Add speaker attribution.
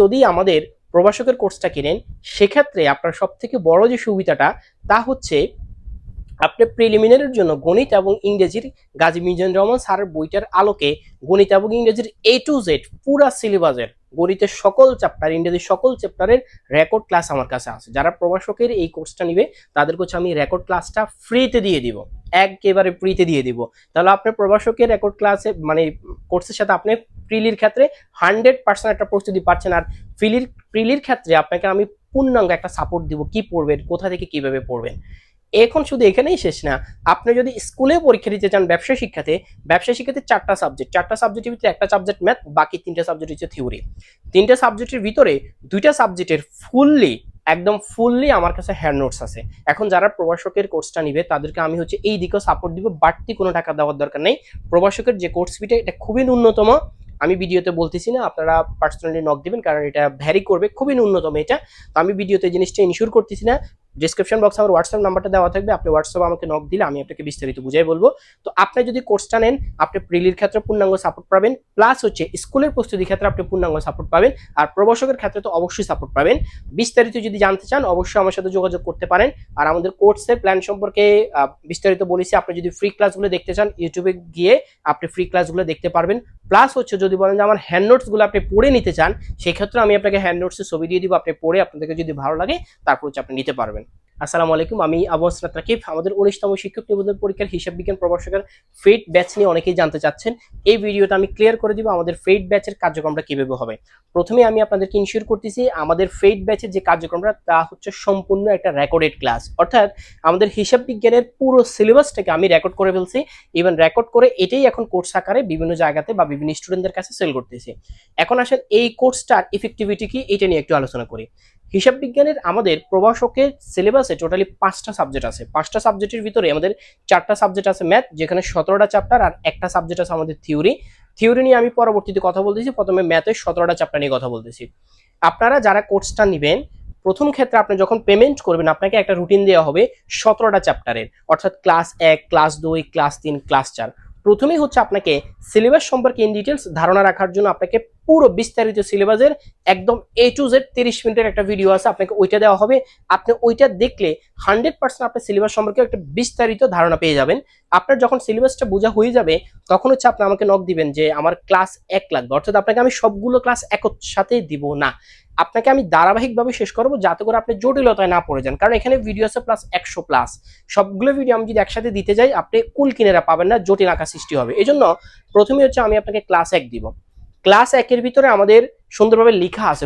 Speaker 1: যদি আমাদের প্রভাষকের কোর্সটা কিনেন, সেক্ষেত্রে আপনার সব থেকে বড় যে সুবিধাটা, তা হচ্ছে আপনি প্রিলিমিনারির জন্য গণিত এবং ইংরেজির গাজী মিজান রহমান স্যারের বইটার আলোকে গণিত এবং ইংরেজির এ টু জেড পুরা সিলেবাসের গণিতের সকল চ্যাপ্টার ইংরেজির সকল চ্যাপ্টারের রেকর্ড ক্লাস আমার কাছে আছে। যারা প্রভাষকের এই কোর্সটা নিবে তাদের কাছে আমি রেকর্ড ক্লাসটা ফ্রিতে দিয়ে দিব, একেবারে ফ্রিতে দিয়ে দিব। তাহলে আপনি প্রভাষকের রেকর্ড ক্লাসে মানে কোর্সের সাথে আপনি প্রিলির ক্ষেত্রে হান্ড্রেড পার্সেন্ট একটা প্রস্তুতি পাচ্ছেন, আর প্রিলির প্রিলির ক্ষেত্রে আপনাকে আমি পূর্ণাঙ্গ একটা সাপোর্ট দিব, কি পড়বেন, কোথা থেকে কীভাবে পড়বেন। এখন শুধু এখানেই শেষ না, আপনি যদি স্কুলে পরীক্ষা দিতে চান ব্যবসা শিক্ষাতে ব্যবসা শিক্ষাতে চারটা সাবজেক্ট চারটা সাবজেক্টের ভিতরে একটা সাবজেক্ট ম্যাথ বাকি তিনটা সাবজেক্ট হচ্ছে থিওরি তিনটা সাবজেক্টের ভিতরে দুইটা সাবজেক্টের ফুললি একদম ফুললি আমার কাছে হ্যান্ড নোটস আছে। এখন যারা প্রভাষকের কোর্সটা নিবে, তাদেরকে আমি হচ্ছে এই দিকেও সাপোর্ট দিব, বাড়তি কোনো টাকা দেওয়ার দরকার নেই। প্রভাষকের যে কোর্স ফিটা এটা খুবই ন্যূনতম। আমি ভিডিওতে বলতেছি না, আপনারা পার্সোনালি নক দিবেন, কারণ এটা ভ্যারি করবে, খুবই ন্যূনতম এটা। তো আমি ভিডিওতে জিনিসটা ইনশিওর করতেছি না ডিসক্রিপশন বক্সে আমার হোয়াটসঅ্যাপ নাম্বারটা দেওয়া থাকবে, আপনি হোয়াটসঅ্যাপ আমাকে নক দিলে আমি আপনাকে বিস্তারিত বুঝাই বলব। তো আপনি যদি কোর্সটা নেন, আপনি প্রিলির ক্ষেত্রে পূর্ণাঙ্গ সাপোর্ট পাবেন প্লাস হচ্ছে স্কুলের প্রস্তুতির ক্ষেত্রে আপনি পূর্ণাঙ্গ সাপোর্ট পাবেন, আর প্রবাসকের ক্ষেত্রে তো অবশ্যই সাপোর্ট পাবেন। বিস্তারিত যদি জানতে চান, অবশ্যই আমার সাথে যোগাযোগ করতে পারেন। আর আমাদের কোর্সের প্ল্যান সম্পর্কে বিস্তারিত বলেছি, আপনি যদি ফ্রি ক্লাসগুলো দেখতে চান ইউটিউবে গিয়ে আপনি ফ্রি ক্লাসগুলো দেখতে পারবেন। প্লাস হচ্ছে যদি বলেন যে আমার হ্যান্ড নোটসগুলো আপনি পড়ে নিতে চান, সেক্ষেত্রে আমি আপনাকে হ্যান্ড নোটসের ছবি দিয়ে দিব, আপনি পড়ে আপনাদেরকে যদি ভালো লাগে, তারপর হচ্ছে আপনি নিতে পারবেন। আসসালামু আলাইকুম, আমি আবু আসরাত রাকিব। আমাদের উনিশতম শিক্ষক নিবন্ধন পরীক্ষার হিসাব বিজ্ঞান প্রভাষকের ফেড ব্যাচ নিয়ে অনেকেই জানতে চাচ্ছেন। এই ভিডিওটা আমি ক্লিয়ার করে দিব আমাদের ফেড ব্যাচের কার্যক্রমটা কীভাবে হবে। প্রথমে আমি আপনাদেরকে ইনশিওর করতেছি, আমাদের ফেড ব্যাচের যে কার্যক্রমটা, তা হচ্ছে সম্পূর্ণ একটা রেকর্ডেড ক্লাস অর্থাৎ আমাদের হিসাব বিজ্ঞানের পুরো সিলেবাসটাকে আমি রেকর্ড করে ফেলছি ইভেন রেকর্ড করে এটাই এখন কোর্স আকারে বিভিন্ন জায়গাতে বা বিভিন্ন স্টুডেন্টদের কাছে সেল করতেছি। এখন আসেন এই কোর্সটার ইফেক্টিভিটি কি, এটা নিয়ে একটু আলোচনা করি। হিসাব বিজ্ঞানের আমাদের প্রভাষকের সিলেবাসে টোটালি পাঁচটা সাবজেক্ট আছে। পাঁচটা সাবজেক্টের ভিতরে আমাদের চারটা সাবজেক্ট আছে ম্যাথ যেখানে সতেরোটা চ্যাপ্টার আর একটা সাবজেক্ট আছে আমাদের থিওরি থিওরি নিয়ে আমি পরবর্তীতে কথা বলতেছি, প্রথমে ম্যাথের সতেরোটা চ্যাপ্টার নিয়ে কথা বলতেছি। আপনারা যারা কোর্সটা নেবেন, প্রথম ক্ষেত্রে আপনি যখন পেমেন্ট করবেন, আপনাকে একটা রুটিন দেওয়া হবে সতেরোটা চ্যাপ্টারের অর্থাৎ ক্লাস এক ক্লাস দুই ক্লাস তিন ক্লাস চার। প্রথমেই হচ্ছে আপনাকে সিলেবাস সম্পর্কে ইন ডিটেলস ধারণা রাখার জন্য আপনাকে পুরো বিস্তারিত সিলেবাসের একদম এ টু জেড তিরিশ মিনিটের একটা ভিডিও আছে, আপনাকে ওইটা দেওয়া হবে। আপনি ওইটা দেখলে হান্ড্রেড পার্সেন্ট আপনার সিলেবাস সম্পর্কে একটা বিস্তারিত ধারণা পেয়ে যাবেন। আপনার যখন সিলেবাসটা বোঝা হয়ে যাবে, তখন হচ্ছে আপনি আমাকে নক দিবেন যে আমার ক্লাস এক লাগবে। অর্থাৎ আপনাকে আমি সবগুলো ক্লাস একসাথে দিব না। আপনাকে আমি ধারাবাহিকভাবে শেষ করব যাতে করে আপনি জটিলতায় না পড়ে যান। কারণ এখানে ভিডিও আছে প্লাস একশো প্লাস সবগুলো ভিডিও আমি যদি একসাথে দিতে যাই, আপনি কুল কিনেরা পাবেন না, জটিল আঁকা সৃষ্টি হবে। এই জন্য প্রথমে হচ্ছে আমি আপনাকে ক্লাস এক দিব। ক্লাস একের ভিতরে আমাদের সুন্দরভাবে লেখা আছে